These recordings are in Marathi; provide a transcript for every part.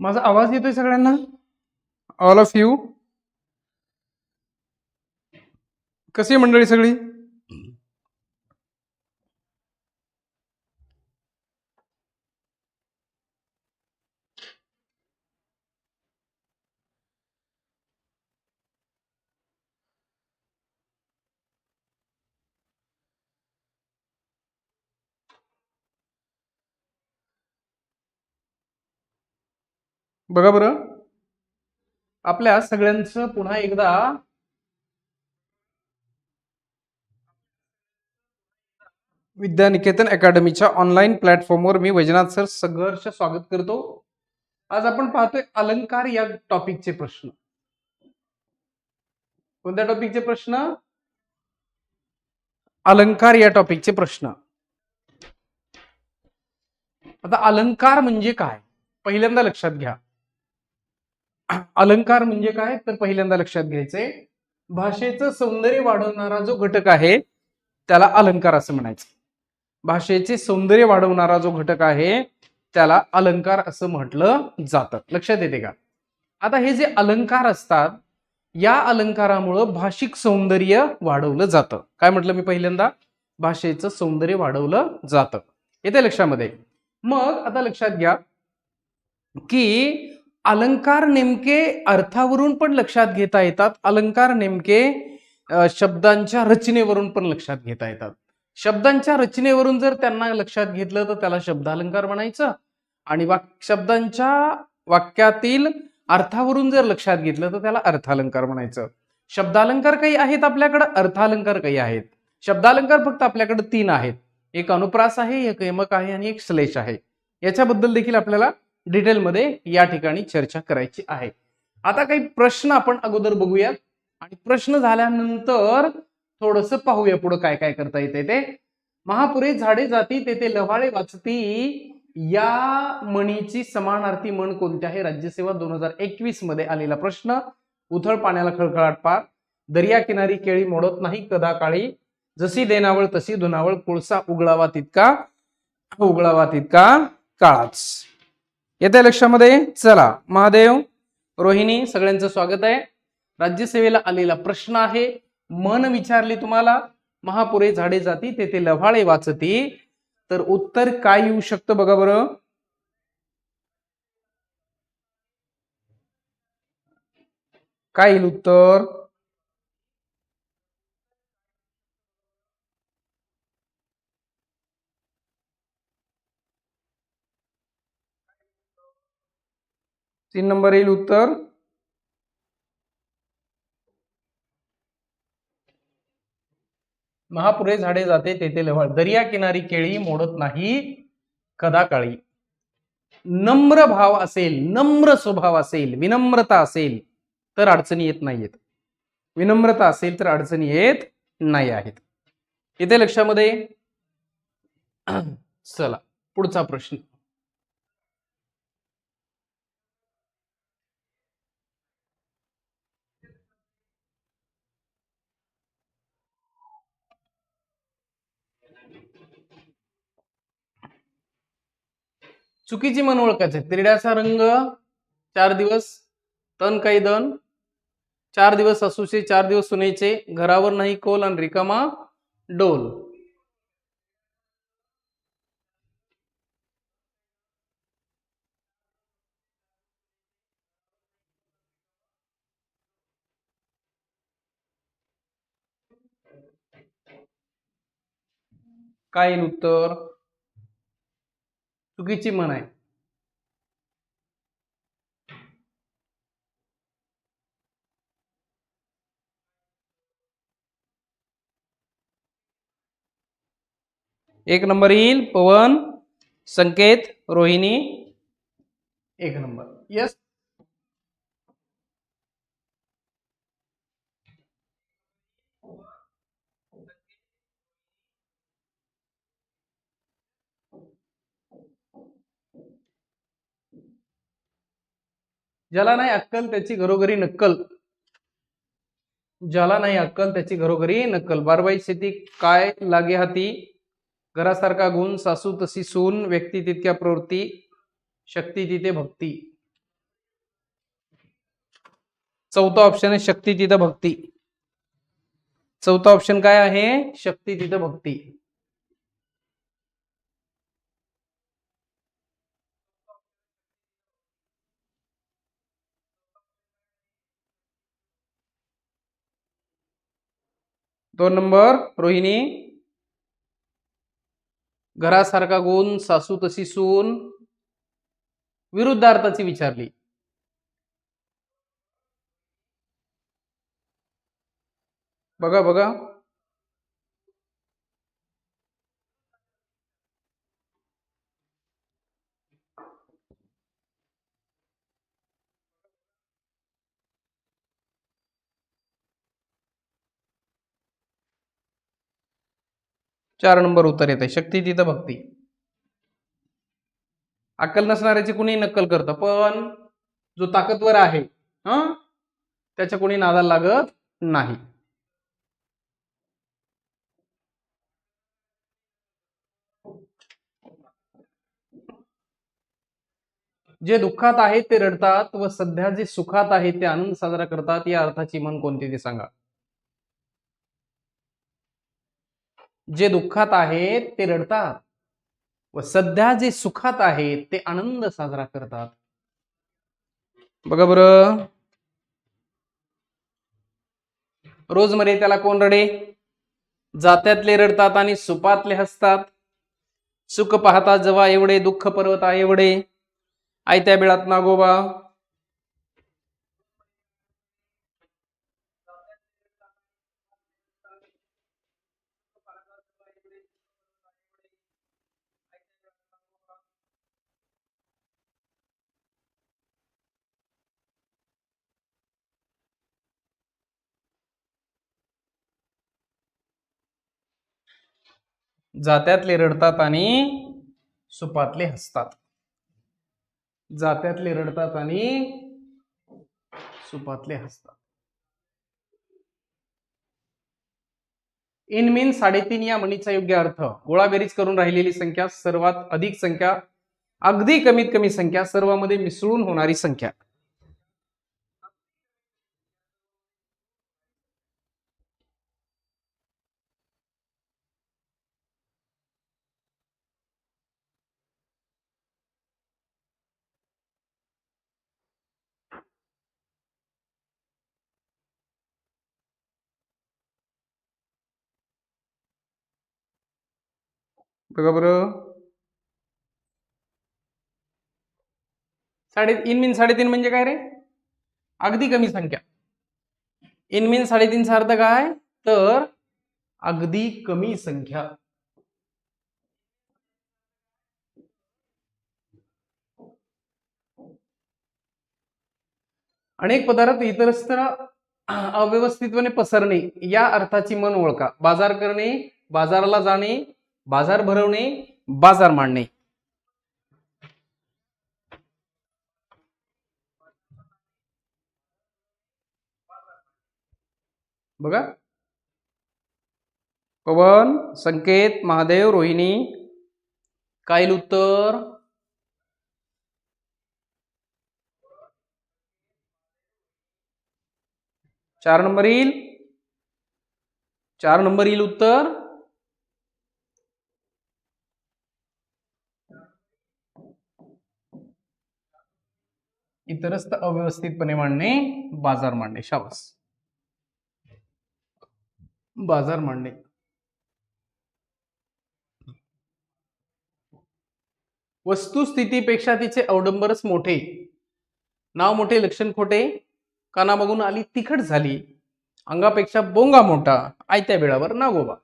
माझा आवाज येतोय सगळ्यांना? ऑल ऑफ यू कशी आहे मंडळी सगळी? बघा बरं. आपल्या सगळ्यांचं पुन्हा एकदा विद्यानिकेतन अकॅडमीच्या ऑनलाईन प्लॅटफॉर्मवर मी वैजनाथ सर सगर्ष स्वागत करतो. आज आपण पाहतोय अलंकार या टॉपिकचे प्रश्न. कोणत्या टॉपिकचे प्रश्न? अलंकार या टॉपिकचे प्रश्न. आता अलंकार म्हणजे काय? पहिल्यांदा लक्षात घ्या. अलंकार म्हणजे काय? तर पहिल्यांदा लक्षात घ्यायचंय. भाषेचं सौंदर्य वाढवणारा जो घटक आहे त्याला अलंकार असं म्हणायचं. भाषेचे सौंदर्य वाढवणारा जो घटक आहे त्याला अलंकार असं म्हटलं जातं. लक्षात येते का? आता हे जे अलंकार असतात या अलंकारामुळं भाषिक सौंदर्य वाढवलं जातं. काय म्हटलं मी पहिल्यांदा? भाषेचं सौंदर्य वाढवलं जातं. येते लक्षामध्ये. मग आता लक्षात घ्या की अलंकार नेमके अर्थावरून पण लक्षात घेता येतात. अलंकार नेमके शब्दांच्या रचनेवरून पण लक्षात घेता येतात. शब्दांच्या रचनेवरून जर त्यांना लक्षात घेतलं तर त्याला शब्दालंकार म्हणायचं आणि वाक शब्दांच्या वाक्यातील अर्थावरून जर लक्षात घेतलं तर त्याला अर्थालंकार म्हणायचं. शब्दालंकार काही आहेत आपल्याकडे? अर्थालंकार काही आहेत. शब्दालंकार फक्त आपल्याकडे तीन आहेत. एक अनुप्रास आहे एक यमक आहे आणि एक श्लेष आहे. याच्याबद्दल देखील आपल्याला डिटेलमध्ये या ठिकाणी चर्चा करायची आहे. आता काही प्रश्न आपण अगोदर बघूयात. आणि प्रश्न झाल्यानंतर थोडस पाहूया पुढे काय काय करता येते ते. महापुरे झाडे जाती तेथे लव्हाळे वाचती. या मणीची समानार्थी म्हण कोणत्या आहे? राज्यसेवा दोन हजार एकवीसमध्ये आलेला प्रश्न. उथळ पाण्याला खळखळाट पार. दर्या किनारी केळी मोडत नाही कदा काळी. जशी देनावळ तशी धुनावळ कोळसा उगळावा तितका उगळावा तितका काळाच. येत्या लक्षामध्ये? चला. महादेव रोहिणी सगळ्यांचं स्वागत आहे. राज्यसेवेला आलेला प्रश्न आहे. मन विचारली तुम्हाला? महापुरे झाडे जाती तेथे लव्हाळे वाचती. तर उत्तर काय येऊ शकतं बघा बरं. काय येईल उत्तर? तीन नंबर येईल उत्तर. महापुरे झाडे जाते तेथे लव्हाळ दर्या किनारी केळी मोडत नाही कदा काळी नम्र भाव असेल नम्र स्वभाव असेल विनम्रता असेल तर अडचणी येत नाहीयेत. विनम्रता असेल तर अडचणी येत नाही आहेत. इथे लक्षामध्ये. चला पुढचा प्रश्न. चुकीची मन ओळखायचे. तिरड्याचा रंग चार दिवस तन काही दन. चार दिवस असूचे चार दिवस सुनेचे. घरावर नाही कोल आणि रिकामा डोल. काय उत्तर? चुकीची म्हण आहे. एक नंबर येईल पवन संकेत रोहिणी. एक नंबर. यस ज्याला नाही अक्कल त्याची घरोघरी नक्कल. ज्याला नाही अक्कल त्याची घरोघरी नक्कल. बारबाई शेती काय लागे हाती? घरासारखा गुण सासू तशी सून व्यक्ती तितक्या प्रवृत्ती शक्ती तिथे भक्ती. चौथा ऑप्शन आहे शक्ती तिथं भक्ती. चौथा ऑप्शन काय आहे? शक्ती तिथं भक्ती. दोन नंबर रोहिणी. घरासारखा गुण सासू तशी सून. विरुद्धार्थाची विचारली. बघा बघा. चार नंबर उत्तर येत आहे शक्ती तिथं भक्ती. अक्कल नसणाऱ्याची कुणी नक्कल करतं पण जो ताकदवर आहे हा? त्याच्या कोणी नादाला लागत नाही. जे दुःखात आहेत ते रडतात व सध्या जे सुखात आहेत ते आनंद साजरा करतात. या अर्थाची मन कोणती ते सांगा. जे दुःखात आहेत ते रडतात. व सध्या जे सुखात आहेत ते आनंद साजरा करतात. बघा बरं. रोजमध्ये त्याला कोण रडे? जात्यातले रडतात आणि सुपातले हसतात. सुख पाहता जवा एवढे दुःख पर्वता एवढे. आयत्या बिळात नागोबा जात्यातले रडतात आणि सुपातले हसतात. जात्यातले रडतात आणि सुपातले हसतात. इन मीन साडेतीन या म्हणीचा योग्य अर्थ गोळाबेरीज करून राहिलेली संख्या सर्वात अधिक संख्या अगदी कमीत कमी संख्या सर्वांमध्ये मिसळून होणारी संख्या. बघा बरं. साडे इन मिन साडेतीन म्हणजे काय रे? अगदी कमी संख्या. इन मिन साडेतीनचा अर्थ काय? तर अगदी कमी संख्या. अनेक पदार्थ इतरस्त्र अव्यवस्थितपणे पसरणे या अर्थाची मन ओळखा. बाजार करणे बाजाराला जाणे बाजार भरवणे बाजार मांडणे. बघा. पवन संकेत महादेव रोहिणी. काय उत्तर. चार नंबर येईल. चार नंबर येईल उत्तर. इतरस्त अव्यवस्थितपणे मांडणे बाजार मांडणे. शाबास. बाजार मांडणे. वस्तुस्थितीपेक्षा तिचे अवडंबरच मोठे. नाव मोठे लक्षण खोटे. कानामागून आली तिखट झाली. अंगापेक्षा बोंगा मोठा. आयत्या वेळावर नागोबा.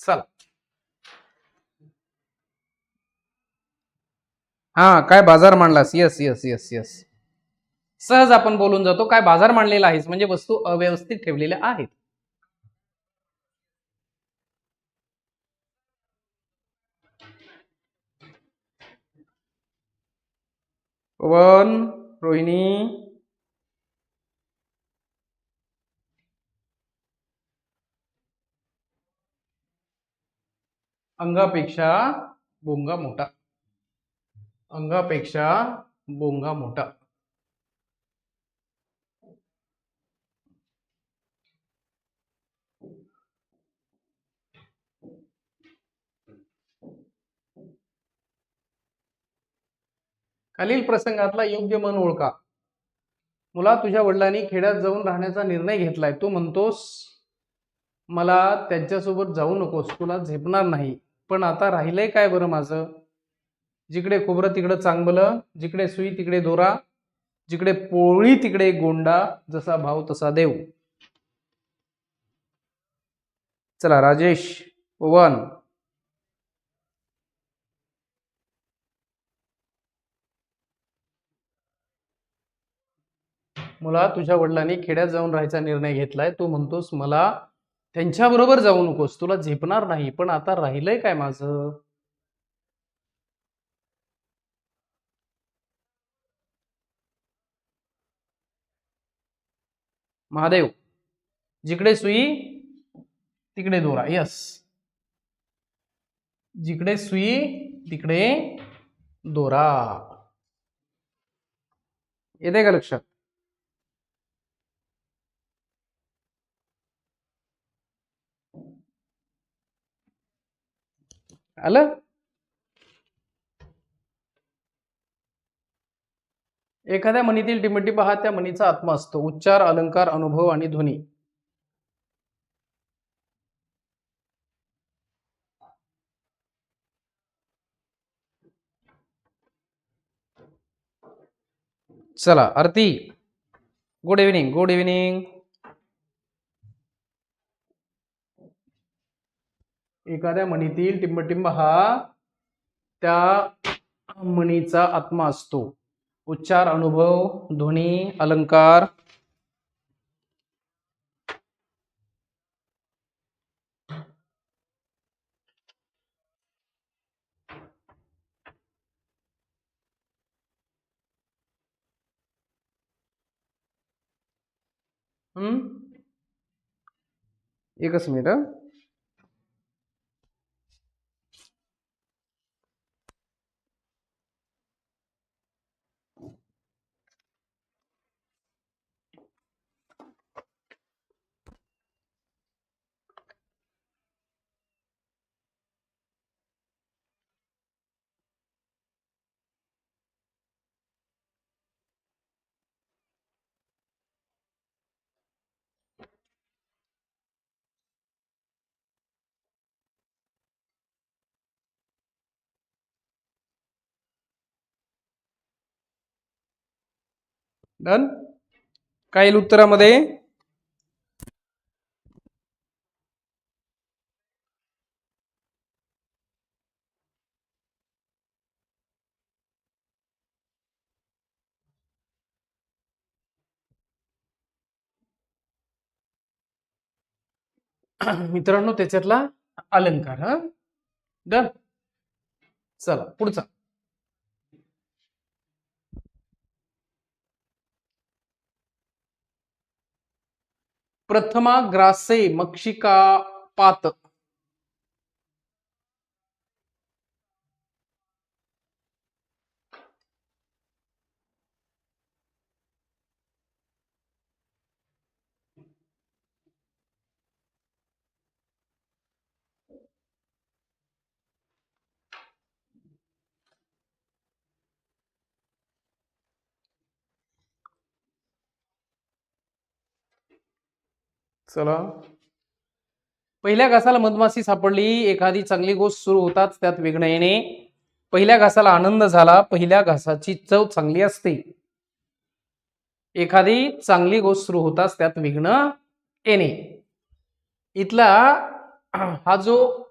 चला. हा काय बाजार मांडलास? यस यस यस यस सहज आपण बोलून जातो काय बाजार मांडलेला आहेस? म्हणजे वस्तू अव्यवस्थित ठेवलेल्या आहेत. पवन रोहिणी. अंगापेक्षा बोंगा मोठा. अंगापेक्षा बोंगा मोठा. खालील प्रसंगातला योग्य मन ओळखा. मुला तुझ्या वडिलांनी खेड्यात जाऊन राहण्याचा निर्णय घेतलाय. तू म्हणतोस मला त्यांच्यासोबत जाऊ नकोस. तुला झेपणार नाही. पण आता राहिलंय काय बरं माझं? जिकडे खोबरं तिकडं चांगलं जिकडे सुई तिकडे दोरा जिकडे पोळी तिकडे गोंडा जसा भाव तसा देव. चला राजेश वन मुला तुझ्या वडिलांनी खेड्यात जाऊन राहायचा निर्णय घेतलाय. तू म्हणतोस मला त्यांच्याबरोबर जाऊ नकोस तुला झेपणार नाही पण आता राहिलंय काय माझं? महादेव जिकडे सुई तिकडे दोरा. यस जिकडे सुई तिकडे दोरा. येते का लक्षात? आलं? एखाद्या मनीतील टिमटी पहा त्या मनीचा आत्मा असतो. उच्चार अलंकार अनुभव आणि ध्वनी. चला Aarti. Good evening good evening एखाद्या मणीतील टिंबटिंब हा त्या मणीचा आत्मा असतो. उच्चार अनुभव ध्वनी अलंकार. एकच मिनिट. डन काय येईल उत्तरामध्ये मित्रांनो त्याच्यातला अलंकार हा? डन चला पुढचा. प्रथमा ग्रासे मक्षिका पात। चला. पहिल्या घासाला मधमाशी सापडली. एखादी चांगली गोष्ट सुरू होताच त्यात विघ्न येणे. पहिल्या घासाला आनंद झाला. पहिल्या घासाची चव चांगली असते. एखादी चांगली गोष्ट सुरू होताच त्यात विघ्न येणे. इथला हा जो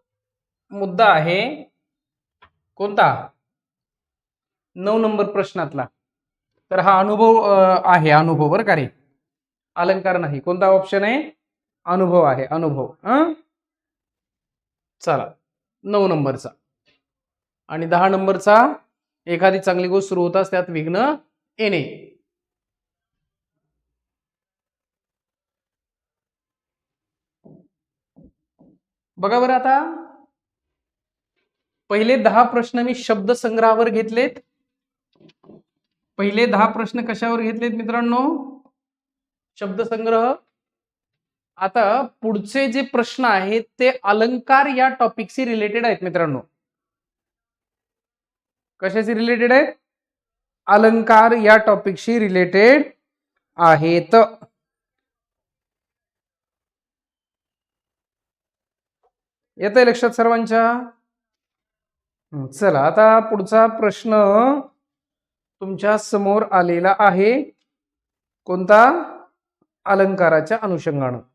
मुद्दा आहे कोणता? नऊ नंबर प्रश्नातला. तर हा अनुभव आहे अनुभव बरं का रे? अलंकार नाही. कोणता ऑप्शन आहे? अनुभव आहे अनुभव. हां? चला नऊ नंबरचा. आणि दहा नंबरचा एखादी चांगली गोष्ट सुरू होताच त्यात विघ्न येणे. बघा बरं आता. पहिले दहा प्रश्न मी शब्द संग्रहावर घेतलेत. पहिले दहा प्रश्न कशावर घेतलेत मित्रांनो? शब्दसंग्रह आता पुढचे जे प्रश्न आहेत ते अलंकार या टॉपिकशी रिलेटेड आहेत मित्रांनो. कशाशी रिलेटेड आहेत? अलंकार या टॉपिकशी रिलेटेड आहेत. येत आहे लक्षात सर्वांच्या? चला आता पुढचा प्रश्न तुमच्यासमोर आलेला आहे. कोणता? अलंकाराच्या अनुषंगानं.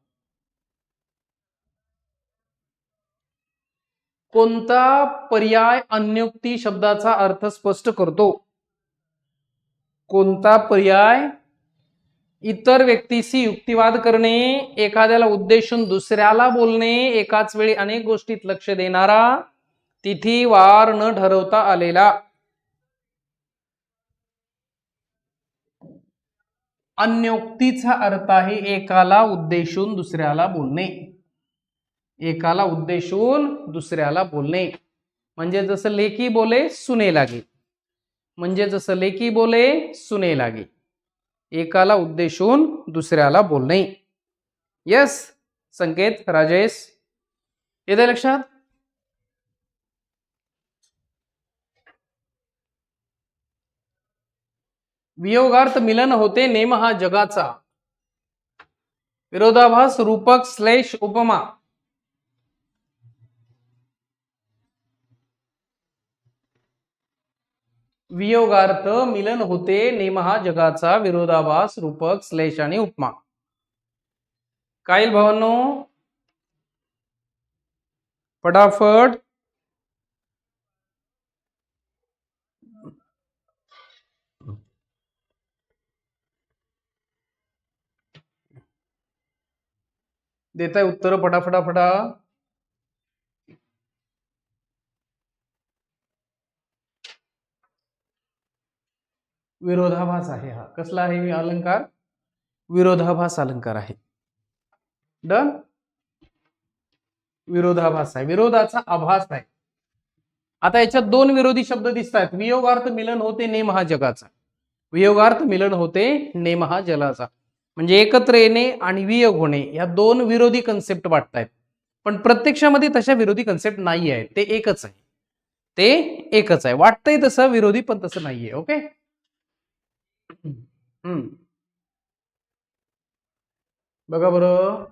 कोणता पर्याय अन्योक्ती शब्दाचा अर्थ स्पष्ट करतो? कोणता पर्याय? इतर व्यक्तीशी युक्तिवाद करणे एखाद्याला उद्देशून दुसऱ्याला बोलणे एकाच वेळी अनेक गोष्टीत लक्ष देणारा तिथी वार न ठरवता आलेला. अन्योक्तीचा अर्थ आहे एकाला उद्देशून दुसऱ्याला बोलणे. एकाला उद्देशून दुसऱ्याला बोलणे. म्हणजे जसं लेकी बोले सुने लागे. म्हणजे जसं लेकी बोले सुने लागे. एकाला उद्देशून दुसऱ्याला बोलणे. यस संकेत राजेश. येते लक्षात? वियोगार्थ मिलन होते नेम हा जगाचा. विरोधाभास रूपक श्लेष उपमा. वियोगार्थ मिलन होते नेम हा जगाचा विरोधाभास रूपक श्लेष आणि उपमा. काय भावांनो फटाफट देताय उत्तर फटाफटा विरोधाभास आहे हा. कसला आहे अलंकार? विरोधाभास अलंकार आहे. डन विरोधाभास आहे. विरोधाचा आभास आहे. आता याच्यात दोन विरोधी शब्द दिसत आहेत वियोगार्थ मिलन होते नेम हा जगाचा वियोगार्थ मिलन होते नेम हा जलाचा म्हणजे एकत्र येणे आणि वियोग होणे या दोन विरोधी कन्सेप्ट वाटतायत. पण प्रत्यक्षामध्ये तशा विरोधी कन्सेप्ट नाही आहे ते एकच आहे. ते एकच आहे. वाटतंय तसं विरोधी पण तसं नाहीये. ओके हम्म बघा बरं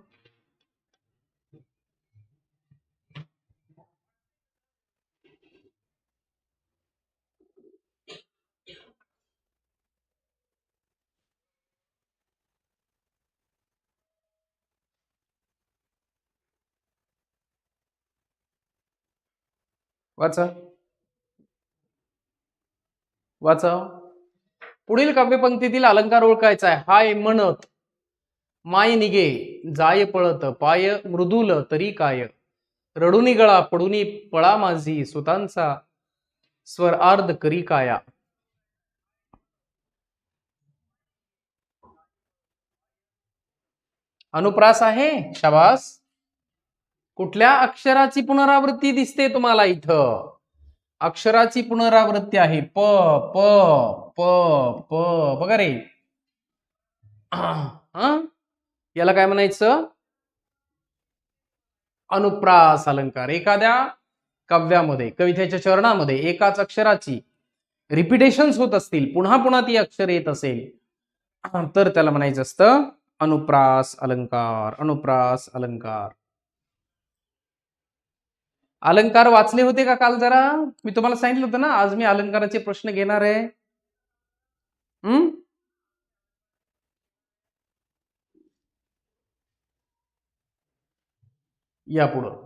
वाचा वाचा पुढील काव्यपंक्तीतील अलंकार ओळखायचा आहे. हाय म्हणत माय निगे जाय पळत पाय मृदुल तरी काय? रडुनी गळा पडुनी पळा माझी सुतांचा स्वर आर्ध करी काया? अनुप्रास आहे? शाबास. कुठल्या अक्षराची पुनरावृत्ती दिसते तुम्हाला इथं? अक्षराची पुनरावृत्ती आहे. प प. प प बघा रे. हा याला काय म्हणायचं? अनुप्रास अलंकार. एखाद्या काव्यामध्ये कवितेच्या चरणामध्ये एकाच अक्षराची रिपिटेशन्स होत असतील पुन्हा पुन्हा ती अक्षर येत असेल तर त्याला म्हणायचं असतं अनुप्रास अलंकार अनुप्रास अलंकार. अलंकार वाचले होते का काल जरा? मी तुम्हाला सांगितलं होतं ना आज मी अलंकाराचे प्रश्न घेणार आहे. हम्म या पुढं.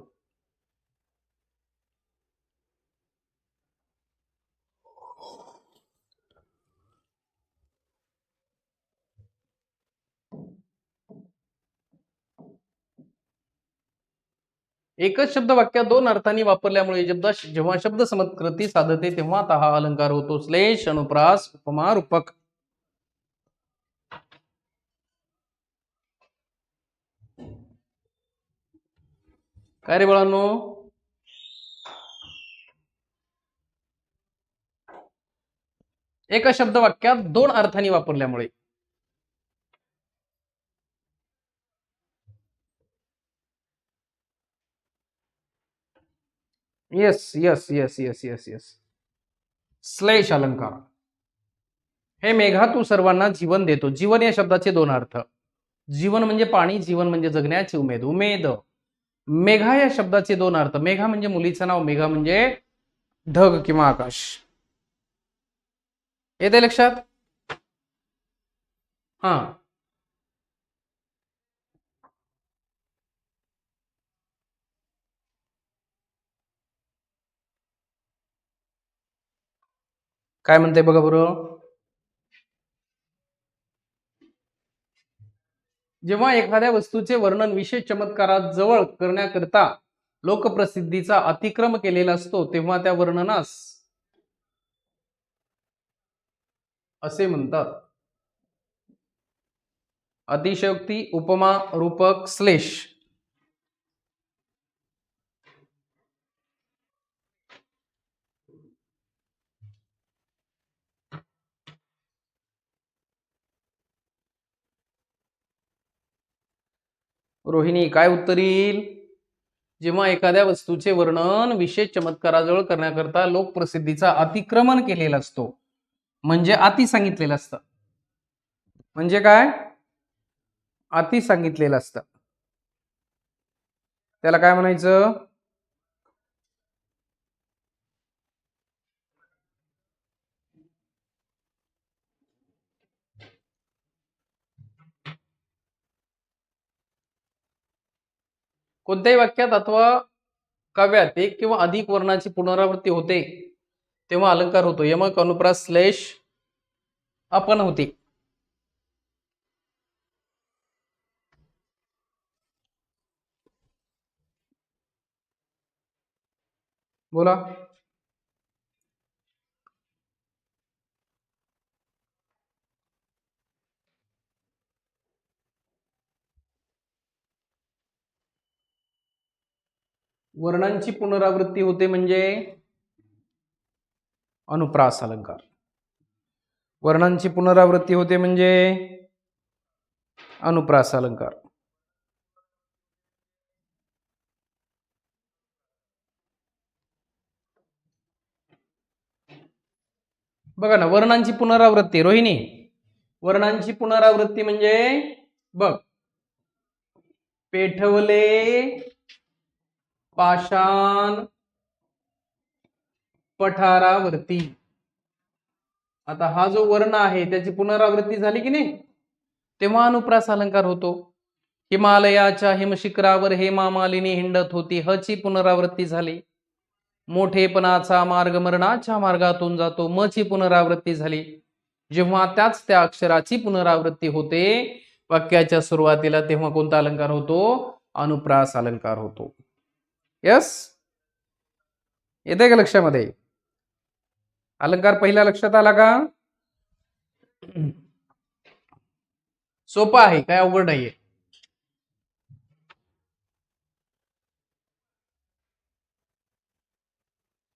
एकच शब्द वाक्यात दोन अर्थांनी वापरल्यामुळे जेव्हा जेव्हा शब्द समत्कृती साधते तेव्हा तहा हा अलंकार होतो. श्लेष अनुप्रास उपमा रूपक. काय रे बाळांनो? एका शब्द वाक्यात दोन अर्थांनी वापरल्यामुळे. Yes yes yes yes yes yes slash अलंकार. हे मेघा तू सर्वांना जीवन देतो. जीवन या शब्दाचे दोन अर्थ. जीवन म्हणजे पाणी जीवन म्हणजे जगण्याची उमेद. उमेद. मेघा या शब्दाचे दोन अर्थ. मेघा म्हणजे मुलीचं नाव मेघा म्हणजे ढग किंवा आकाश. येते लक्षात? हा. काय म्हणते बघा बरं? जेव्हा एखाद्या वस्तूचे वर्णन विशेष चमत्कारात जवळ करण्याकरिता लोकप्रसिद्धीचा अतिक्रम केलेला असतो तेव्हा त्या वर्णनास असे म्हणतात. अतिशयोक्ती उपमा रूपक श्लेष रोहिणी काय उत्तर येईल? जेव्हा एखाद्या वस्तूचे वर्णन विशेष चमत्काराजवळ करण्याकरता लोकप्रसिद्धीचा अतिक्रमण केलेला असतो म्हणजे अति सांगितलेलं असतं. म्हणजे काय? अति सांगितलेलं असतं. त्याला काय म्हणायचं? कोणत्याही वाक्यात अथवा काव्यात एक किंवा अधिक वर्णाची पुनरावृत्ती होते तेव्हा अलंकार होतो. यमक अनुप्रास श्लेष आपण होते. बोला. वर्णांची पुनरावृत्ती होते म्हणजे अनुप्रास अलंकार. वर्णांची पुनरावृत्ती होते म्हणजे अनुप्रास अलंकार. बघा ना वर्णांची पुनरावृत्ती रोहिणी. वर्णांची पुनरावृत्ती म्हणजे बघ पेठवले पाषाण पठारावरती. आता हा जो वर्ण आहे त्याची पुनरावृत्ती झाली की नाही? तेव्हा अनुप्रास अलंकार होतो. हिमालयाच्या हिमशिखरावर हेमामालिनी हिंडत होती. हची पुनरावृत्ती झाली. मोठेपणाचा मार्ग मरणाच्या मार्गातून जातो. मची पुनरावृत्ती झाली. जेव्हा त्याच त्या अक्षराची पुनरावृत्ती होते वाक्याच्या सुरुवातीला तेव्हा कोणता अलंकार होतो? अनुप्रास अलंकार होतो. यस येते का लक्षामध्ये? अलंकार पहिला लक्षात आला का? सोपा आहे काय अवघड नाहीये.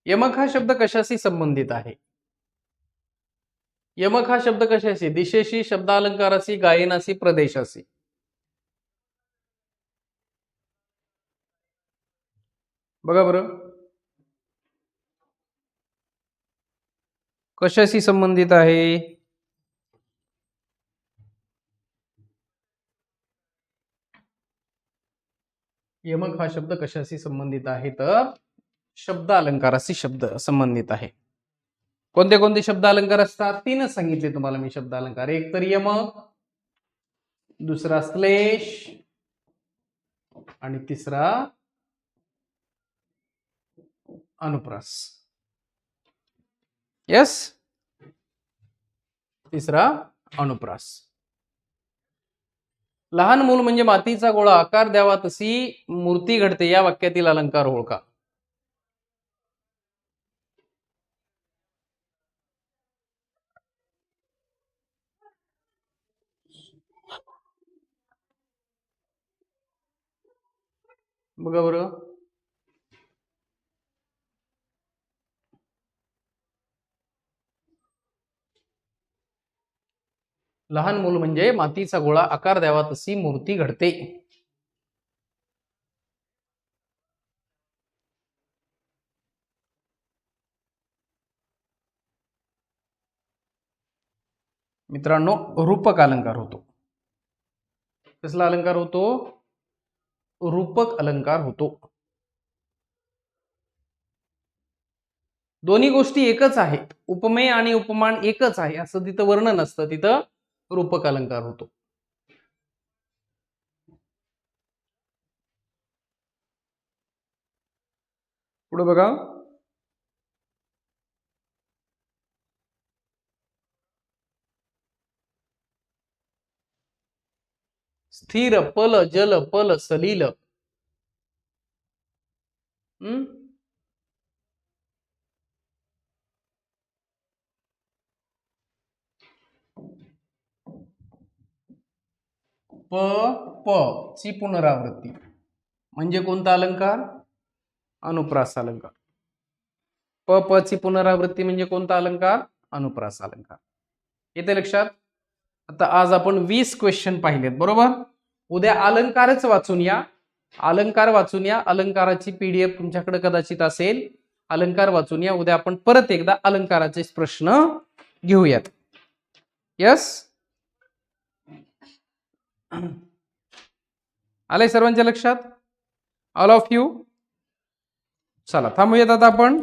यमक हा शब्द कशाशी संबंधित आहे? यमक हा शब्द कशाशी? दिशेशी शब्दालंकाराशी गायनाशी प्रदेशाशी. बघा बरं. कशाशी संबंधित आहे? यमक हा शब्द कशाशी संबंधित आहे? तर शब्द अलंकाराशी शब्द संबंधित आहे. कोणते कोणते शब्द अलंकार असतात? तीनच सांगितले तुम्हाला मी शब्द अलंकार एक तर यमक दुसरा श्लेष आणि तिसरा अनुप्रास यस तिसरा अनुप्रास लहान मूल म्हणजे मातीचा गोळा आकार द्यावा तशी मूर्ती घडते. या वाक्यातील अलंकार ओळखा. बघा बरं. लहान मूल म्हणजे मातीचा गोळा आकार द्यावा तशी मूर्ती घडते. मित्रांनो रूपक अलंकार होतो. कसला अलंकार होतो? रूपक अलंकार होतो. दोन्ही गोष्टी एकच आहेत. उपमेय आणि उपमान एकच आहे असं तिथं वर्णन असतं. तिथं रूपक अलंकार होतो. पुढे बघा. स्थिर पल जल पल सलील. हम्म? प प ची पुनरावृत्ती. म्हणजे कोणता अलंकार? अनुप्रास अलंकार प प ची पुनरावृत्ती म्हणजे कोणता अलंकार? अनुप्रास अलंकार येते लक्षात? आता आज आपण वीस क्वेश्चन पाहिलेत बरोबर? उद्या अलंकारच वाचून या. अलंकार वाचून या. अलंकाराची पीडीएफ तुमच्याकडे कदाचित असेल. अलंकार वाचून या. उद्या आपण परत एकदा अलंकाराचे प्रश्न घेऊयात. यस आलंय सर्वांच्या लक्षात? ऑल ऑफ यू चला थांबूयात आता आपण.